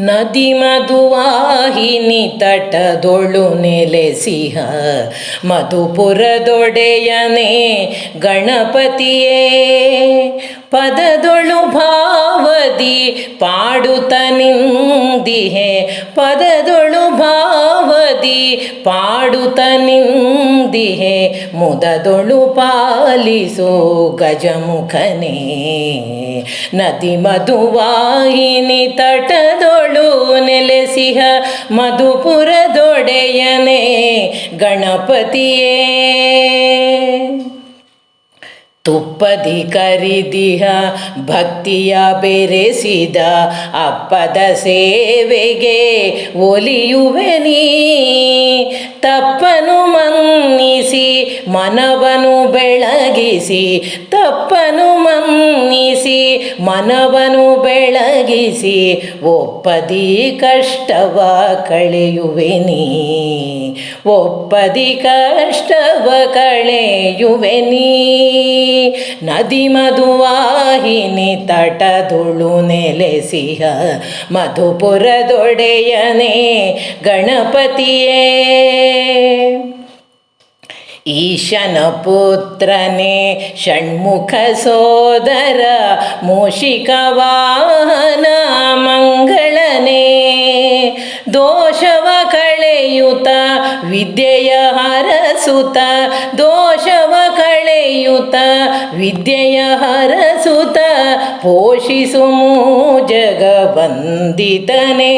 ನದಿ ಮಧುವಾಹಿನಿ ತಟದೊಳು ನೆಲೆಸಿಹ. ಮಧುಪುರದೊಡೆಯನೇ ಗಣಪತಿಯೇ, ಪದದೊಳು ಭಾವದಿ ಪಾಡುತ್ತ ನಿಂದಿಹೆ. ಪದದೊಳು ಭಾವದಿ ಪಾಡುತ್ತ ನಿಂದಿಹೆ. ಮುದದೊಳು ಪಾಲಿಸೋ ಗಜಮುಖನೇ. ನದಿ ಮಧುವಾಹಿನಿ ತಟದೊಳು ನೆಲೆಸಿಹ ಮಧುಪುರದೊಡೆಯನೇ ಗಣಪತಿಯೇ. ತುಪ್ಪದಿ ಕರಿದಿಹ, ಭಕ್ತಿಯ ಬೆರೆಸಿದ ಅಪ್ಪದ ಸೇವೆಗೆ ಒಲಿಯುವೆನಿ ತಪ್ಪನು ಮನ್ನಿಸಿ, ಮನವನು ಬೆಳಗಿಸಿ. ತಪ್ಪನು ಮನ್ನಿಸಿ, ಮನವನು ಬೆಳಗಿಸಿ. ಒಪ್ಪದಿ ಕಷ್ಟವ ಕಳೆಯುವೆನಿ ಒಪ್ಪದಿ ಕಷ್ಟವ ಕಳೆಯುವೆ ನೀ. ನದಿ ಮಧುವಾಹಿನಿ ತಟದುಳು ನೆಲೆಸಿಹ. ಮಧುಪುರದೊಡೆಯನೇ ಗಣಪತಿಯೇ. ಈಶನ ಪುತ್ರನೇ, ಷಣ್ಮುಖ ಸೋದರ ಮೂಷಿಕ ವಾಹನ ಮಂಗಳನೇ. ದೋಷವ ಕಳೆಯುತ, ವಿದ್ಯೆಯ ಹರಸುತ, ದೋಷವ ಕಳೆಯುತ ವಿದ್ಯೆಯ ಹರಸುತ ಪೋಷಿಸು ಜಗವಂದಿತನೇ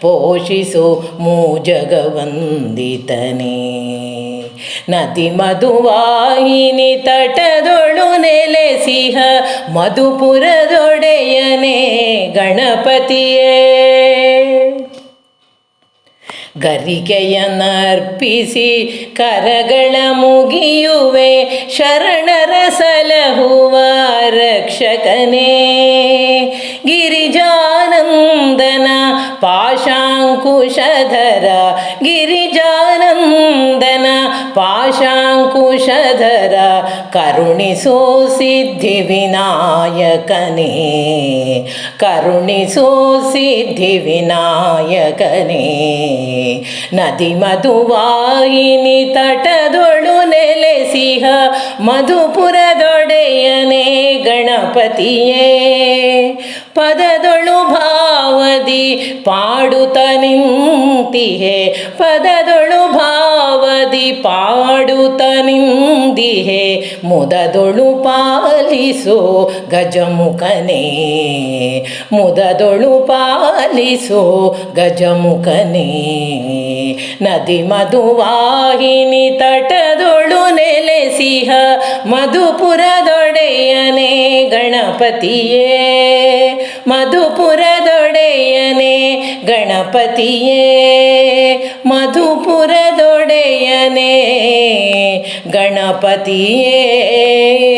ಪೋಷಿಸು ಜಗವಂದಿತನೇ ನದಿ ಮಧುವಾಹಿನಿ ತಟದೊಳು ನೆಲೆಸಿಹ ಮಧುಪುರದೊಡೆಯನೇ ಗಣಪತಿಯೇ. ಗರಿಕೆಯನ್ನರ್ಪಿಸಿ ಕರಗಳ ಮುಗಿಯುವೆ ಶರಣರ ಸಲಹುವ ರಕ್ಷಕನೇ ಗಿರಿಜಾನಂದನ ಪಾಶಾಂಕುಶಧರ ಗಿರಿಜಾನಂದನ ಪಾಶಾಂಕುಶಧರ ಕರುಣಿಸೋ ಸಿದ್ಧಿ ವಿನಾಯಕನೇ. ಕರುಣಿಸೋ ಸಿದ್ಧಿ ವಿನಾಯಕನೇ. ನದಿ ಮಧುವಾಯಿನಿ ತಟದೊಳು ನೆಲೆಸಿಹ ಮಧುಪುರದೊಡೆಯನೇ ಗಣಪತಿಯೇ. ಪದದೊಳು ಭಾವದಿ ಪಾಡುತ್ತ ನಿಂತಿಹೆ. ಪದದೊಳು ಭಾವದಿ ಪಾಡುತ್ತ ನಿಂದಿಹೆ. ಮುದದೊಳು ಪಾಲಿಸೋ ಗಜಮುಖನೇ. ಮುದದೊಳು ಪಾಲಿಸೋ ಗಜಮುಖನೇ. ನದಿ ಮಧುವಾಹಿನಿ ತಟದೊಳು ನೆಲೆಸಿಹ. ಮಧುಪುರದೊಡೆಯನೇ ಗಣಪತಿಯೇ. ಮಧುಪುರದೊಡೆಯನೇ ಗಣಪತಿಯೇ ಮಧುಪುರದೊಡೆಯನೇ ಗಣಪತಿಯೇ.